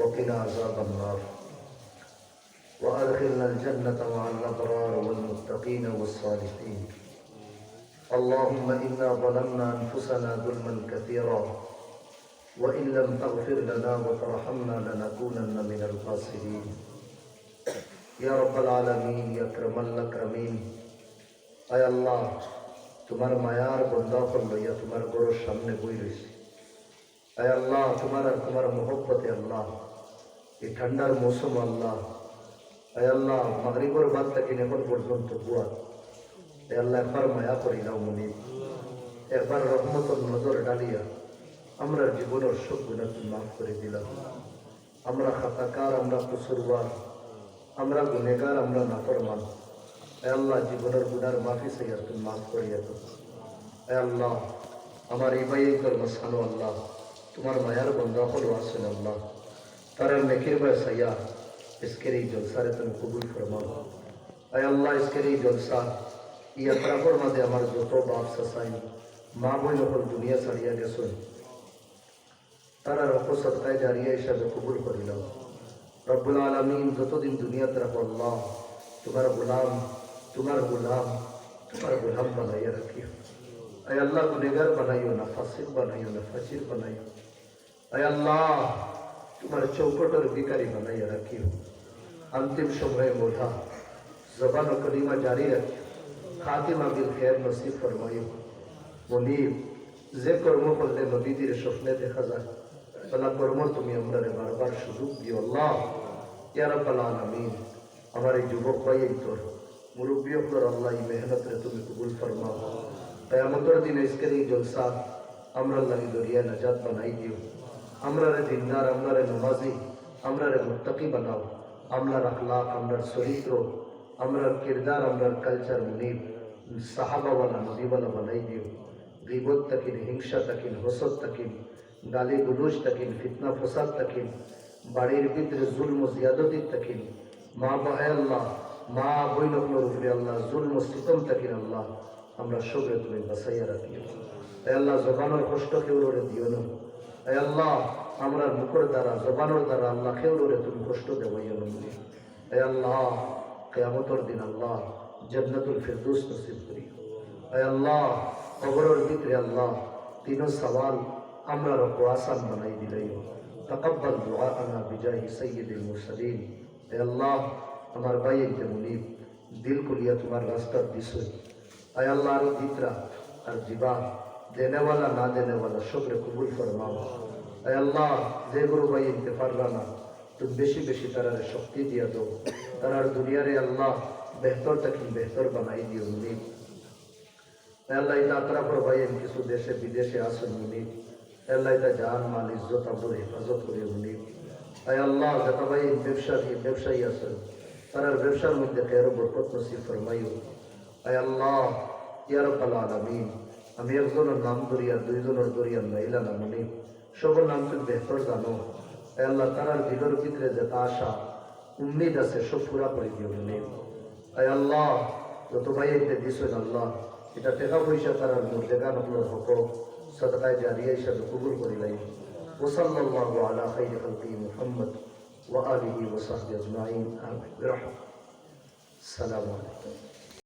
وقنا عذاب النار وأدخلنا الجنة مع الأبرار والمتقين والصالحين اللهم إنا ظلمنا أنفسنا ظلما كثيرا وإن لم تغفر لنا وترحمنا لنكونن من الخاسرين يا رب العالمين يا أكرم الأكرمين আয় আল্লাহ তোমার মায়ার বন্দাফল লইয়া তোমার গরুর সামনে বই রয়েছে আয় আল্লাহ, তোমার আর তোমার মোহব্বতে আল্লাহ, এই ঠান্ডার মৌসুম আল্লাহ। আয় আল্লাহ, মাগরিবর বাদ থেকে এখন পর্যন্ত বুয়া? আয় আল্লাহ, একবার মায়া করি নাও মনি। একবার রহমতর নজর ডালিয়া, আমরা জীবনের সব গুণা তুমি মাফ করে দিলাম। আমরা খাতাকার, আমরা কুসুরবার আমরা গুনেগার আমরা নাফরমান। এ আল্লাহ, জীবনের গুণার মাফি সাইয়া তুমি মাফ করিয়া তো এ আল্লাহ, আমার এই ভাই কর্ম সানো আল্লাহ। তোমার মায়ার বন্ধা হলো আসেন আল্লাহ তারা মেকির ভাই সাইয়া इसके এই জলসারে তুমি কবুল ফরমাও আয় আল্লাহ इसके এই জলসা ইয়া প্রাপর মাঝে আমার যত বাপ সাসাই মা বই হল দুনিয়া ছাড়িয়া গেছেন তারা রক সৎকায় জারিয়া হিসাবে কবুল করিলাম রব্বুল আলমিন যতদিন দুনিয়াতে রাখো আল্লাহ তোমার গোলাম তোমার গোলাম তোমার গোলাম বানাইয়া রাখিও اے اللہ گنہگار بنائیو، نہ فاسق بنائیو، نہ فجر بنائیو۔ اے اللہ، تمہارے چوکٹ اور بیکاری بنائیے رکھیو۔ انتم شمرے موتا زبان و کلمہ جاری رکھیو خاتمہ بالخیر نصیب فرمائیو۔ منیب যে شفنے دے নদীদের স্বপ্নে দেখা تمہیں তাহলে কর্ম بار بار شروع دیو۔ اللہ، یا رب العالمین আমার এই যুবক ভাই তোর মুরব্বী তোর আল্লাহ محنت মেহনতরে تمہیں قبول فرماؤ۔ কয়ামতের দিন ইসকের এই জলসা আমরা লাগি দরিয়া নাজাত বানাই দিও। আমরা রে দিনদার আমরা রে নমাজি আমরা রে মুত্তাকি বানাও। আমরার আখলাক আমরার চরিত্র, আমরার কিরদার, আমরার কালচার মুনিব, সাহাবাওয়ালা নদীওয়ালা বানাই দিও। গিবত তাকিন, হিংসা তাকিন, হসদ তাকিন, গালি গুলুজ তাকিন, ফিতনা ফসাদ তাকিন, বাড়ির ভিতরে জুলম জিয়াদতি তাকিন মা বাহে আল্লাহ মা বই নকলোর উপরে আল্লাহ, জুলম সিতম তাকিন আল্লাহ আমরা সবে তুমি বাসাইয়া রাখিও। এ আল্লাহ, জবানোর কষ্ট কেউ দিও না। এ আল্লাহ, আমরা মুখর দ্বারা, জবানোর দ্বারা আল্লাহ খেউরে তুমি কষ্ট নমনি এ আল্লাহ, কেয়ামতর দিন আল্লাহ জন্নতুল ফিরদৌস নসিব করি এ আল্লাহ, কবরের ভিতরে আল্লাহ তিনো সওয়াল আমরা রকো আসান বানাই দিলাই তকব্বাল দুআআনা বিজাহি সাইয়্যিদিল মুরসালিন। এ আল্লাহ, আমার ভাই একজন মুনিব, দিল কুলিয়া তোমার রাস্তার দিশই আয় আল্লাহ আরও দিতরা আর জিবা দেনেওয়ালা না দেনেওয়ালা সবরে কবুল ফরমাও আয় আল্লাহ যে গুরু ভাই ইনতে পারলা না তুমি বেশি বেশি তারা শক্তি দিয়া দো তারার দুনিয়ারে আল্লাহ বেহতর তাকি বেহতর বানাই দিও মুনি আল্লাহ ইতা ভাই কিছু দেশে বিদেশে আসুন মুনি আল্লাহ ইতা জান, মাল, ইজ্জত হেফাজত করে মুনি আয় আল্লাহ যাতা ব্যবসায়ী আসুন তারার ব্যবসার মধ্যে কেরো বরকত নসিব ফরমাইও। আল্লাহ, ইয়া রাব্বাল আলামিন। আমি একজনের নাম দরিয়া দুইজনের দরিয়া মহিলা নামনি সবার নাম তুমি বেহতর জানো। আল্লাহ, তারার দিলের ভিতরে যেটা আশা, উম্মিদ আছে, সব পুরা করে দিও মনে। আল্লাহ, যত ভাই এতে দিছেন আল্লাহ, এটা টাকা পয়সা তারার মুর্দেগান আপনার হক। সদকায় জারিয়া হিসাবে কবুল করি লাই। ওসাল্লাল্লাহু আলা খাইরি খালকি মুহাম্মদ ওয়া আলিহি ওয়া সাহবিহি আজমাইন। আমিন। বিরহমাতিক আলাইকুম।